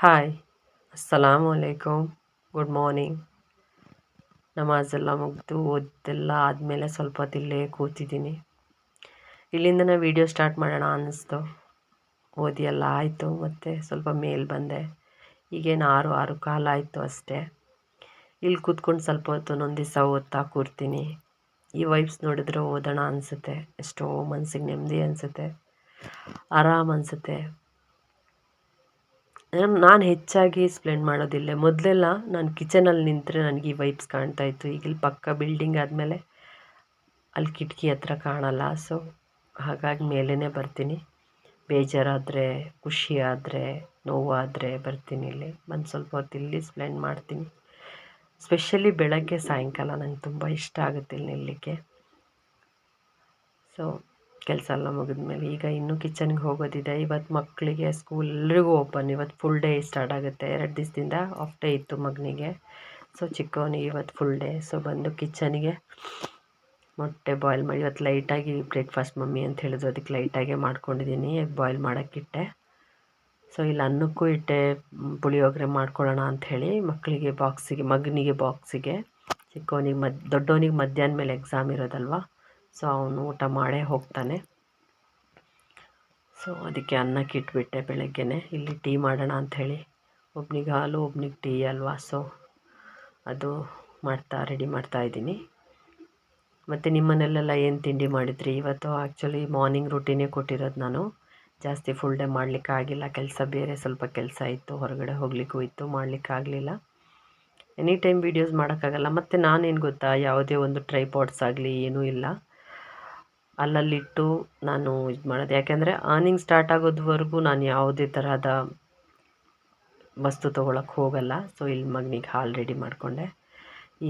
Hi ಅಸ್ಸಲಾಮು ಅಲೈಕುಮ್ good morning ನಮಾಜೆಲ್ಲ ಮುಗಿದು ಓದ್ದೆಲ್ಲ ಆದಮೇಲೆ ಸ್ವಲ್ಪ ಹೊತ್ತು ಇಲ್ಲೇ ಕೂತಿದ್ದೀನಿ ಇಲ್ಲಿಂದನೇ ವೀಡಿಯೋ ಸ್ಟಾರ್ಟ್ ಮಾಡೋಣ ಅನ್ನಿಸ್ತು. ಓದಿ ಎಲ್ಲ ಆಯಿತು, ಮತ್ತು ಸ್ವಲ್ಪ ಮೇಲೆ ಬಂದೆ. ಈಗೇನು ಆರು ಆರು ಕಾಲ ಆಯಿತು ಅಷ್ಟೇ. ಇಲ್ಲಿ ಕೂತ್ಕೊಂಡು ಸ್ವಲ್ಪ ಹೊತ್ತು ಒಂದೊಂದು ದಿವಸ ಓದ್ತಾ ಕೂರ್ತೀನಿ. ಈ ವೈಬ್ಸ್ ನೋಡಿದ್ರೆ ಓದೋಣ ಅನಿಸುತ್ತೆ. ಎಷ್ಟೋ ಮನಸ್ಸಿಗೆ ನೆಮ್ಮದಿ ಅನಿಸುತ್ತೆ. ಆರಾಮ ಅನಿಸುತ್ತೆ. ನಾನು ಹೆಚ್ಚಾಗಿ ಸ್ಪ್ಲೆಂಡ್ ಮಾಡೋದಿಲ್ಲ ಮೊದಲೆಲ್ಲ ನಾನು ಕಿಚನಲ್ಲಿ ನಿಂತರೆ ನನಗೆ ಈ ವೈಬ್ಸ್ ಕಾಣ್ತಾಯಿತ್ತು ಈಗ ಇಲ್ಲಿ ಪಕ್ಕ ಬಿಲ್ಡಿಂಗ್ ಆದಮೇಲೆ ಅಲ್ಲಿ ಕಿಟಕಿ ಹತ್ರ ಕಾಣಲ್ಲ. ಸೊ ಹಾಗಾಗಿ ಮೇಲೇ ಬರ್ತೀನಿ. ಬೇಜಾರಾದರೆ ಖುಷಿ ಆದರೆ ನೋವಾದರೆ ಬರ್ತೀನಿ ಇಲ್ಲಿ. ಒಂದು ಸ್ವಲ್ಪ ಹೊತ್ತು ಇಲ್ಲಿ ಸ್ಪ್ಲೆಂಡ್ ಮಾಡ್ತೀನಿ. ಸ್ಪೆಷಲಿ ಬೆಳಗ್ಗೆ ಸಾಯಂಕಾಲ ನಂಗೆ ತುಂಬ ಇಷ್ಟ ಆಗುತ್ತೆ ಇಲ್ಲಿ ಸೊ ಕೆಲಸ ಎಲ್ಲ ಮುಗಿದ್ಮೇಲೆ ಈಗ ಇನ್ನೂ ಕಿಚನ್ಗೆ ಹೋಗೋದಿದೆ. ಇವತ್ತು ಮಕ್ಕಳಿಗೆ ಸ್ಕೂಲ್ ಎಲ್ರಿಗೂ ಓಪನ್ ಇವತ್ತು ಫುಲ್ ಡೇ ಸ್ಟಾರ್ಟ್ ಆಗುತ್ತೆ. ಎರಡು ದಿವಸದಿಂದ ಆಫ್ ಡೇ ಇತ್ತು ಮಗನಿಗೆ. ಸೊ ಚಿಕ್ಕವನಿಗೆ ಇವತ್ತು ಫುಲ್ ಡೇ ಸೊ ಬಂದು ಕಿಚನ್ಗೆ ಮೊಟ್ಟೆ ಬಾಯ್ಲ್ ಮಾಡಿ ಇವತ್ತು ಲೈಟಾಗಿ ಬ್ರೇಕ್ಫಾಸ್ಟ್ ಮಮ್ಮಿ ಅಂತ ಹೇಳಿದ್ರು. ಅದಕ್ಕೆ ಲೈಟಾಗೆ ಮಾಡ್ಕೊಂಡಿದ್ದೀನಿ ಬಾಯ್ಲ್ ಮಾಡೋಕ್ಕಿಟ್ಟೆ ಸೊ ಇಲ್ಲಿ ಅನ್ನಕ್ಕೂ ಇಟ್ಟೆ ಪುಳಿಯೋಗರೆ ಮಾಡ್ಕೊಳ್ಳೋಣ ಅಂಥೇಳಿ ಮಕ್ಕಳಿಗೆ ಬಾಕ್ಸಿಗೆ ಮಗನಿಗೆ ಬಾಕ್ಸಿಗೆ ಚಿಕ್ಕವನಿಗೆ ಮದ್, ದೊಡ್ಡವನಿಗೆ ಮಧ್ಯಾಹ್ನ ಮೇಲೆ ಎಕ್ಸಾಮ್ ಇರೋದಲ್ವ? ಸೊ ಅವನು ಊಟ ಮಾಡೇ ಹೋಗ್ತಾನೆ. ಸೊ ಅದಕ್ಕೆ ಅನ್ನಕ್ಕೆ ಇಟ್ಬಿಟ್ಟೆ ಬೆಳಗ್ಗೆನೆ. ಇಲ್ಲಿ ಟೀ ಮಾಡೋಣ ಅಂಥೇಳಿ. ಒಬ್ನಿಗೆ ಹಾಲು, ಒಬ್ನಿಗೆ ಟೀ ಅಲ್ವಾ? ಸೊ ಅದು ಮಾಡ್ತಾ, ರೆಡಿ ಮಾಡ್ತಾ ಇದ್ದೀನಿ. ಮತ್ತು ನಿಮ್ಮನೆಲ್ಲೆಲ್ಲ ಏನು ತಿಂಡಿ ಮಾಡಿದ್ರಿ? ಇವತ್ತು ಆ್ಯಕ್ಚುಲಿ ಮಾರ್ನಿಂಗ್ ರೂಟೀನೇ ಕೊಟ್ಟಿರೋದು ನಾನು. ಜಾಸ್ತಿ ಫುಲ್ ಡೇ ಮಾಡಲಿಕ್ಕಾಗಿಲ್ಲ ಕೆಲಸ ಬೇರೆ, ಸ್ವಲ್ಪ ಕೆಲಸ ಇತ್ತು. ಹೊರಗಡೆ ಹೋಗ್ಲಿಕ್ಕೂ ಇತ್ತು. ಮಾಡಲಿಕ್ಕಾಗಲಿಲ್ಲ ಎನಿ ಟೈಮ್ ವೀಡಿಯೋಸ್ ಮಾಡೋಕ್ಕಾಗಲ್ಲ. ಮತ್ತು ನಾನೇನು ಗೊತ್ತಾ? ಯಾವುದೇ ಒಂದು ಟ್ರೈಪಾಡ್ಸ್ ಆಗಲಿ, ಏನೂ ಇಲ್ಲ. ಅಲ್ಲಲ್ಲಿಟ್ಟು ನಾನು ಇದು ಮಾಡೋದು. ಯಾಕೆಂದರೆ ಆರ್ನಿಂಗ್ ಸ್ಟಾರ್ಟ್ ಆಗೋದ್ವರೆಗೂ ನಾನು ಯಾವುದೇ ತರಹದ ವಸ್ತು ತೊಗೊಳಕ್ಕೆ ಹೋಗಲ್ಲ. ಸೊ ಇಲ್ಲಿ ಮಗನಿಗೆ ಹಾಲು ರೆಡಿ ಮಾಡಿಕೊಂಡೆ.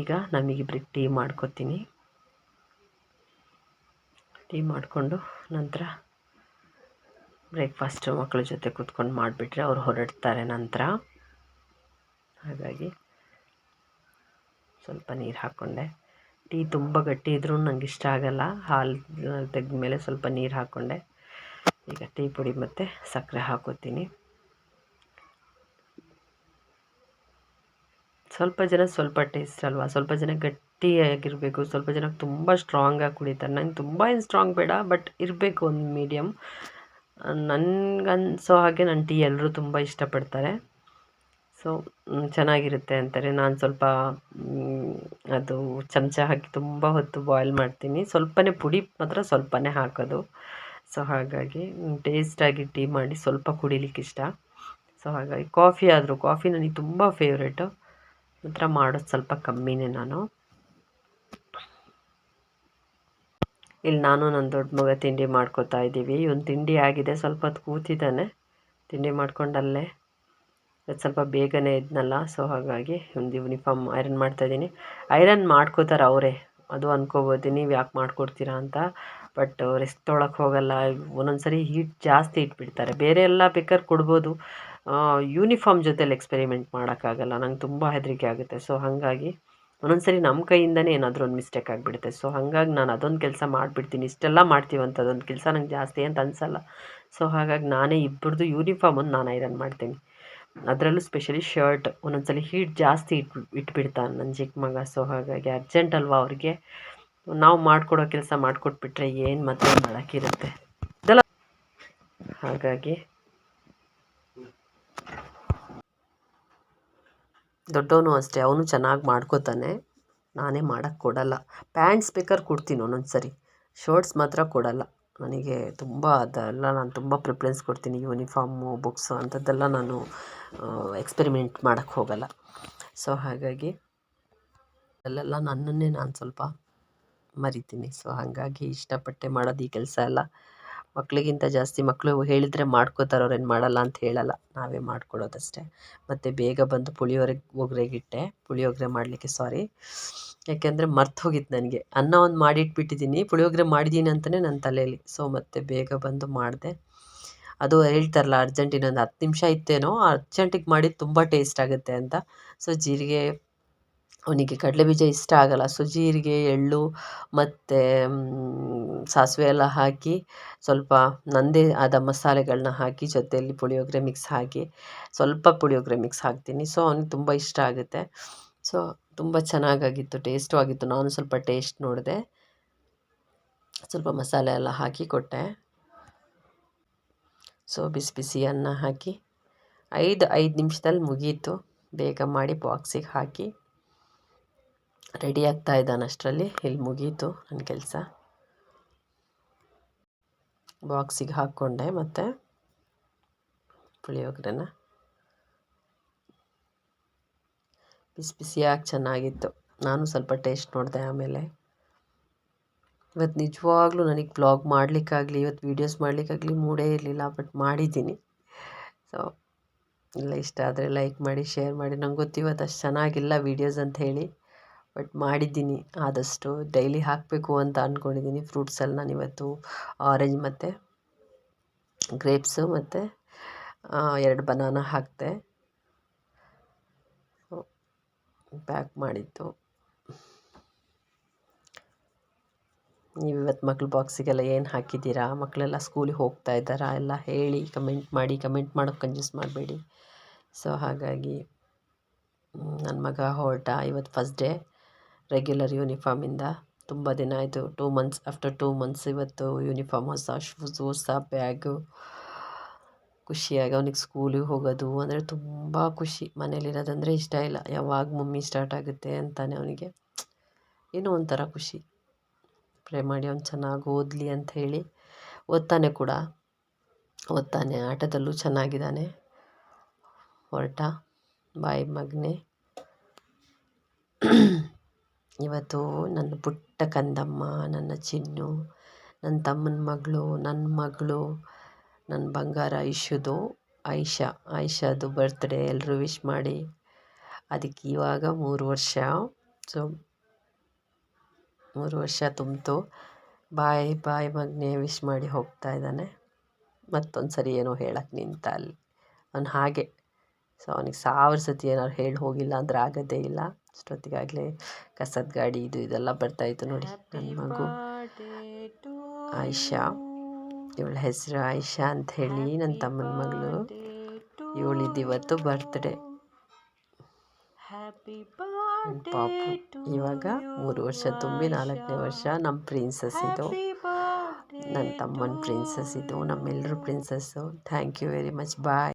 ಈಗ ನಮಗಿಬ್ರಿಗೆ ಟೀ ಮಾಡ್ಕೊತೀನಿ. ಟೀ ಮಾಡಿಕೊಂಡು ನಂತರ ಬ್ರೇಕ್ಫಾಸ್ಟ್ ಮಕ್ಕಳ ಜೊತೆ ಕೂತ್ಕೊಂಡು ಮಾಡಿಬಿಟ್ರೆ ಅವ್ರು ಹೊರಡ್ತಾರೆ ನಂತರ. ಹಾಗಾಗಿ ಸ್ವಲ್ಪ ನೀರು ಹಾಕ್ಕೊಂಡೆ ಟೀ ತುಂಬ ಗಟ್ಟಿ ಇದ್ರೂ ನಂಗೆ ಇಷ್ಟ ಆಗೋಲ್ಲ. ಹಾಲು ತೆಗೆದ ಮೇಲೆ ಸ್ವಲ್ಪ ನೀರು ಹಾಕ್ಕೊಂಡೆ ಈಗ ಟೀ ಪುಡಿ ಮತ್ತು ಸಕ್ಕರೆ ಹಾಕೋತೀನಿ. ಸ್ವಲ್ಪ ಜನ ಸ್ವಲ್ಪ ಟೇಸ್ಟ್ ಅಲ್ವಾ? ಸ್ವಲ್ಪ ಜನ ಗಟ್ಟಿಯಾಗಿರಬೇಕು. ಸ್ವಲ್ಪ ಜನ ತುಂಬ ಸ್ಟ್ರಾಂಗಾಗಿ ಕುಡಿತಾರೆ. ನಂಗೆ ತುಂಬ ಏನು ಸ್ಟ್ರಾಂಗ್ ಬೇಡ ಬಟ್ ಇರಬೇಕು ಒಂದು ಮೀಡಿಯಮ್ ನನಗನ್ಸೋ ಹಾಗೆ ನನ್ನ ಟೀ ಎಲ್ಲರೂ ತುಂಬ ಇಷ್ಟಪಡ್ತಾರೆ. ಸೊ ಚೆನ್ನಾಗಿರುತ್ತೆ ಅಂತಾರೆ. ನಾನು ಸ್ವಲ್ಪ ಅದು ಚಮಚ ಹಾಕಿ ತುಂಬ ಹೊತ್ತು ಬಾಯ್ಲ್ ಮಾಡ್ತೀನಿ. ಸ್ವಲ್ಪನೇ ಪುಡಿ ಮಾತ್ರ ಸ್ವಲ್ಪನೇ ಹಾಕೋದು. ಸೊ, ಹಾಗಾಗಿ ಟೇಸ್ಟಾಗಿ ಟೀ ಮಾಡಿ ಸ್ವಲ್ಪ ಕುಡಿಲಿಕ್ಕೆ ಇಷ್ಟ. ಸೊ, ಹಾಗಾಗಿ ಕಾಫಿ ಆದರೂ ಕಾಫಿ ನನಗೆ ತುಂಬ ಫೇವ್ರೇಟು ಮಾತ್ರ ಮಾಡೋದು ಸ್ವಲ್ಪ ಕಮ್ಮಿನೇ ನಾನು. ಇಲ್ಲಿ ನಾನು ನನ್ನ ದೊಡ್ಡ ಮಗ ತಿಂಡಿ ಮಾಡ್ಕೋತಾ ಇದ್ದೀವಿ ಇವನು ತಿಂಡಿ ಆಗಿದೆ. ಸ್ವಲ್ಪ ಹೊತ್ತು ಕೂತಿದ್ದಾನೆ. ತಿಂಡಿ ಮಾಡ್ಕೊಂಡಲ್ಲೇ ಇವತ್ತು ಸ್ವಲ್ಪ ಬೇಗನೆ ಇದ್ನಲ್ಲ ಸೊ ಹಾಗಾಗಿ ಒಂದು ಯೂನಿಫಾರ್ಮ್ ಐರನ್ ಮಾಡ್ತಾಯಿದ್ದೀನಿ ಐರನ್ ಮಾಡ್ಕೋತಾರೆ ಅವರೇ, ಅದು ಅಂದ್ಕೋಬೋದು ನೀವು ಯಾಕೆ ಮಾಡಿಕೊಡ್ತೀರಾ ಅಂತ. ಬಟ್ ರೆಸ್ಟ್ ತೊಳಕ್ಕೆ ಹೋಗಲ್ಲ ಒಂದೊಂದು ಸರಿ ಹೀಟ್ ಜಾಸ್ತಿ ಇಟ್ಬಿಡ್ತಾರೆ. ಬೇರೆ ಎಲ್ಲ ಬೇಕಾದ್ರೆ ಕೊಡ್ಬೋದು. ಯೂನಿಫಾರ್ಮ್ ಜೊತೇಲಿ ಎಕ್ಸ್ಪೆರಿಮೆಂಟ್ ಮಾಡೋಕ್ಕಾಗಲ್ಲ ನಂಗೆ ತುಂಬ ಹೆದರಿಕೆ ಆಗುತ್ತೆ. ಸೊ ಹಾಗಾಗಿ ಒಂದೊಂದು ಸರಿ ನಮ್ಮ ಕೈಯಿಂದನೇ ಏನಾದರೂ ಒಂದು ಮಿಸ್ಟೇಕ್ ಆಗಿಬಿಡುತ್ತೆ. ಸೊ ಹಾಗಾಗಿ ನಾನು ಅದೊಂದು ಕೆಲಸ ಮಾಡಿಬಿಡ್ತೀನಿ. ಇಷ್ಟೆಲ್ಲ ಮಾಡ್ತೀವಂತ ಅದೊಂದು ಕೆಲಸ ನಂಗೆ ಜಾಸ್ತಿ ಅಂತ ಅನಿಸಲ್ಲ. ಸೊ ಹಾಗಾಗಿ ನಾನೇ ಇಬ್ಬರದು ಯೂನಿಫಾರ್ಮನ್ನು ನಾನು ಐರನ್ ಮಾಡ್ತೀನಿ. ಅದರಲ್ಲೂ ಸ್ಪೆಷಲಿ ಶರ್ಟ್ ಒಂದೊಂದ್ಸಲಿ ಹೀಟ್ ಜಾಸ್ತಿ ಇಟ್, ಇಟ್ಬಿಡ್ತಾನೆ ನನ್ನ ಚಿಕ್ಕ ಮಗ. ಸೊ ಹಾಗಾಗಿ ಅರ್ಜೆಂಟ್ ಅಲ್ವಾ ಅವ್ರಿಗೆ? ನಾವು ಮಾಡಿಕೊಡೋ ಕೆಲಸ ಮಾಡಿಕೊಟ್ಬಿಟ್ರೆ ಏನು ಮತ್ತೆ ಮಾಡೋಕ್ಕಿರುತ್ತೆ? ಇದೆಲ್ಲ ಹಾಗಾಗಿ ದೊಡ್ಡವನು ಅಷ್ಟೇ, ಅವನು ಚೆನ್ನಾಗಿ ಮಾಡ್ಕೋತಾನೆ. ನಾನೇ ಮಾಡೋಕ್ಕೆ ಕೊಡಲ್ಲ. ಪ್ಯಾಂಟ್ಸ್ ಬೇಕಾದ್ರೆ ಕೊಡ್ತೀನಿ ಒಂದೊಂದು ಸರಿ ಶರ್ಟ್ಸ್ ಮಾತ್ರ ಕೊಡಲ್ಲ. ನನಗೆ ತುಂಬ ಅದೆಲ್ಲ ನಾನು ತುಂಬ ಪ್ರಿಫ್ರೆನ್ಸ್ ಕೊಡ್ತೀನಿ. ಯೂನಿಫಾರ್ಮು, ಬುಕ್ಸು ಅಂಥದ್ದೆಲ್ಲ ನಾನು ಎಕ್ಸ್ಪೆರಿಮೆಂಟ್ ಮಾಡೋಕ್ಕೆ ಹೋಗಲ್ಲ. ಸೊ, ಹಾಗಾಗಿ ಅಲ್ಲೆಲ್ಲ ನನ್ನನ್ನೇ ನಾನು ಸ್ವಲ್ಪ ಮರಿತೀನಿ. ಸೊ, ಹಾಗಾಗಿ ಇಷ್ಟಪಟ್ಟೆ ಮಾಡೋದು ಈ ಕೆಲಸ ಎಲ್ಲ ಮಕ್ಕಳಿಗಿಂತ ಜಾಸ್ತಿ ಮಕ್ಕಳು ಹೇಳಿದರೆ ಮಾಡ್ಕೋತಾರೆ, ಅವ್ರೇನು ಮಾಡಲ್ಲ ಅಂತ ಹೇಳಲ್ಲ. ನಾವೇ ಮಾಡ್ಕೊಡೋದಷ್ಟೇ. ಮತ್ತು ಬೇಗ ಬಂದು ಪುಳಿಯೋಗರೆ ಒಗ್ಗರೆಗಿಟ್ಟೆ ಪುಳಿಯೋಗರೆ ಮಾಡಲಿಕ್ಕೆ ಸಾರಿ ಯಾಕೆಂದರೆ ಮರ್ತು ಹೋಗಿತ್ತು ನನಗೆ. ಅನ್ನ ಒಂದು ಮಾಡಿಟ್ಬಿಟ್ಟಿದ್ದೀನಿ ಪುಳಿಯೋಗರೆ ಮಾಡಿದ್ದೀನಿ ಅಂತಲೇ ನನ್ನ ತಲೆಯಲ್ಲಿ ಸೊ ಮತ್ತೆ ಬೇಗ ಬಂದು ಮಾಡಿದೆ. ಅದು ಹೇಳ್ತಾರಲ್ಲ ಅರ್ಜೆಂಟ್ ಇನ್ನೊಂದು ಹತ್ತು ನಿಮಿಷ ಇತ್ತೇನೋ ಅರ್ಜೆಂಟಿಗೆ ಮಾಡಿದ್ದು ತುಂಬ ಟೇಸ್ಟ್ ಆಗುತ್ತೆ ಅಂತ. ಸೊ ಜೀರಿಗೆ ಅವನಿಗೆ ಕಡಲೆಬೀಜ ಇಷ್ಟ ಆಗಲ್ಲ. ಸೊ, ಜೀರಿಗೆ, ಎಳ್ಳು ಮತ್ತು ಸಾಸಿವೆ ಎಲ್ಲ ಹಾಕಿ ಸ್ವಲ್ಪ ನನ್ನದೇ ಆದ ಮಸಾಲೆಗಳನ್ನ ಹಾಕಿ ಜೊತೆಯಲ್ಲಿ ಪುಳಿಯೋಗರೆ ಮಿಕ್ಸ್ ಹಾಕಿ ಸ್ವಲ್ಪ ಪುಳಿಯೋಗರೆ ಮಿಕ್ಸ್ ಹಾಕ್ತೀನಿ. ಸೊ, ಅವ್ನಿಗೆ ತುಂಬ ಇಷ್ಟ ಆಗುತ್ತೆ. ಸೊ, ತುಂಬ ಚೆನ್ನಾಗಾಗಿತ್ತು ಟೇಸ್ಟು ಆಗಿತ್ತು ನಾನು ಸ್ವಲ್ಪ ಟೇಸ್ಟ್ ನೋಡಿದೆ. ಸ್ವಲ್ಪ ಮಸಾಲೆ ಎಲ್ಲ ಹಾಕಿ ಕೊಟ್ಟೆ. ಸೊ, ಬಿಸಿ ಬಿಸಿ ಅನ್ನ ಹಾಕಿ ಐದು ಐದು ನಿಮಿಷದಲ್ಲಿ ಮುಗೀತು. ಬೇಗ ಮಾಡಿ ಬಾಕ್ಸಿಗೆ ಹಾಕಿ. ರೆಡಿ ಆಗ್ತಾ ಇದ್ದಾನೆ ಅಷ್ಟರಲ್ಲಿ. ಇಲ್ಲಿ ಮುಗೀತು ನನ್ನ ಕೆಲಸ. ಬಾಕ್ಸಿಗೆ ಹಾಕ್ಕೊಂಡೆ ಮತ್ತು ಪುಳಿಯೋಗರೆನ. ಬಿಸಿ ಬಿಸಿಯಾಗಿ ಚೆನ್ನಾಗಿತ್ತು. ನಾನು ಸ್ವಲ್ಪ ಟೇಸ್ಟ್ ನೋಡಿದೆ ಆಮೇಲೆ. ಇವತ್ತು ನಿಜವಾಗ್ಲೂ ನನಗೆ ಬ್ಲಾಗ್ ಮಾಡಲಿಕ್ಕಾಗಲಿ, ಇವತ್ತು ವೀಡಿಯೋಸ್ ಮಾಡಲಿಕ್ಕಾಗಲಿ ಮೂಡೇ ಇರಲಿಲ್ಲ ಬಟ್ ಮಾಡಿದ್ದೀನಿ. ಸೊ ಎಲ್ಲ ಇಷ್ಟ ಆದರೆ ಲೈಕ್ ಮಾಡಿ, ಶೇರ್ ಮಾಡಿ. ನಂಗೆ ಗೊತ್ತಿವತ್ತು ಅಷ್ಟು ಚೆನ್ನಾಗಿಲ್ಲ ವೀಡಿಯೋಸ್ ಅಂತ ಹೇಳಿ ಬಟ್ ಮಾಡಿದ್ದೀನಿ. ಆದಷ್ಟು ಡೈಲಿ ಹಾಕಬೇಕು ಅಂತ ಅಂದ್ಕೊಂಡಿದ್ದೀನಿ ಫ್ರೂಟ್ಸಲ್ಲಿ ನಾನು ಇವತ್ತು ಆರೆಂಜ್ ಮತ್ತು ಗ್ರೇಪ್ಸು ಮತ್ತು ಎರಡು ಬನಾನ ಹಾಕಿದೆ. ಪ್ಯಾಕ್ ಮಾಡಿದ್ದು. ನೀವು ಇವತ್ತು ಮಕ್ಳ ಬಾಕ್ಸಿಗೆಲ್ಲ ಏನು ಹಾಕಿದ್ದೀರಾ? ಮಕ್ಕಳೆಲ್ಲ ಸ್ಕೂಲಿಗೆ ಹೋಗ್ತಾ ಇದ್ದಾರಾ? ಎಲ್ಲ ಹೇಳಿ ಕಮೆಂಟ್ ಮಾಡಿ ಕಮೆಂಟ್ ಮಾಡೋಕ್ಕೆ ಕಂಜೂಸ್ ಮಾಡಬೇಡಿ. ಸೊ ಹಾಗಾಗಿ ನನ್ನ ಮಗ ಹೊರಟ ಇವತ್ತು ಫಸ್ಟ್ ಡೇ ರೆಗ್ಯುಲರ್ ಯೂನಿಫಾರ್ಮಿಂದ ತುಂಬ ದಿನ ಆಯಿತು. Two months after two months ಇವತ್ತು ಯೂನಿಫಾರ್ಮ್ ಹೊಸ ಶೂಸ್ ಹೊಸ ಬ್ಯಾಗು ಖುಷಿಯಾಗಿ ಅವನಿಗೆ ಸ್ಕೂಲಿಗೆ ಹೋಗೋದು ಅಂದರೆ ತುಂಬ ಖುಷಿ. ಮನೇಲಿರೋದಂದರೆ ಇಷ್ಟ ಇಲ್ಲ. ಯಾವಾಗ ಮಮ್ಮಿ ಸ್ಟಾರ್ಟ್ ಆಗುತ್ತೆ ಅಂತಾನೆ ಅವನಿಗೆ ಏನೋ ಒಂಥರ ಖುಷಿ. ಪ್ರೇ ಮಾಡಿ ಅವ್ನು ಚೆನ್ನಾಗಿ ಓದಲಿ ಅಂತ ಹೇಳಿ ಓದ್ತಾನೆ ಕೂಡ. ಓದ್ತಾನೆ, ಆಟದಲ್ಲೂ ಚೆನ್ನಾಗಿದ್ದಾನೆ. ಹೊರಟ. ಬಾಯಿ, ಮಗನೇ. ಇವತ್ತು ನನ್ನ ಪುಟ್ಟ ಕಂದಮ್ಮ, ನನ್ನ ಚಿನ್ನು, ನನ್ನ ತಮ್ಮನ ಮಗಳು ನನ್ನ ಮಗಳು ನನ್ನ ಬಂಗಾರ ಐಶುದು ಐಶಾ, ಐಶಾದು ಬರ್ತ್ಡೇ ಎಲ್ಲರೂ ವಿಶ್ ಮಾಡಿ. ಅದಕ್ಕೆ ಇವಾಗ ಮೂರು ವರ್ಷ. ಸೊ ಮೂರು ವರ್ಷ ತುಂಬಿತು. ಬಾಯ್ ಬಾಯ್ ಮಗನೇ ವಿಶ್ ಮಾಡಿ ಹೋಗ್ತಾ ಇದ್ದಾನೆ. ಮತ್ತೊಂದು ಸರಿ ಏನೋ ಹೇಳಕ್ಕೆ ನಿಂತ ಅಲ್ಲಿ. ಅವ್ನು ಹಾಗೆ. ಸೊ ಅವನಿಗೆ ಸಾವಿರ ಸತಿ ಏನಾದ್ರು ಹೇಳಿ ಹೋಗಿಲ್ಲ ಅಂದ್ರೆ ಆಗೋದೇ ಇಲ್ಲ. ಅಷ್ಟೊತ್ತಿಗಾಗಲೇ ಕಸದ ಗಾಡಿ ಇದು ಇದೆಲ್ಲ ಬರ್ತಾಯಿತ್ತು ನೋಡಿ. ನನ್ನ ಮಗು. ಆಯಿಷಾ. ಇವಳ ಹೆಸರು ಆಯಿಷಾ ಅಂತ ಹೇಳಿ ನನ್ನ ತಮ್ಮನ ಮಗಳು. ಇವಳಿದ್ದು ಇವತ್ತು ಬರ್ತ್ಡೇ ಪಾಪು. ಇವಾಗ ಮೂರು ವರ್ಷ ತುಂಬಿ ನಾಲ್ಕನೇ ವರ್ಷ ನಮ್ಮ ಪ್ರಿನ್ಸಸ್ ಇದು. ನನ್ನ ತಮ್ಮನ ಪ್ರಿನ್ಸಸ್ ಇದು. ನಮ್ಮೆಲ್ಲರೂ princess thank you very much bye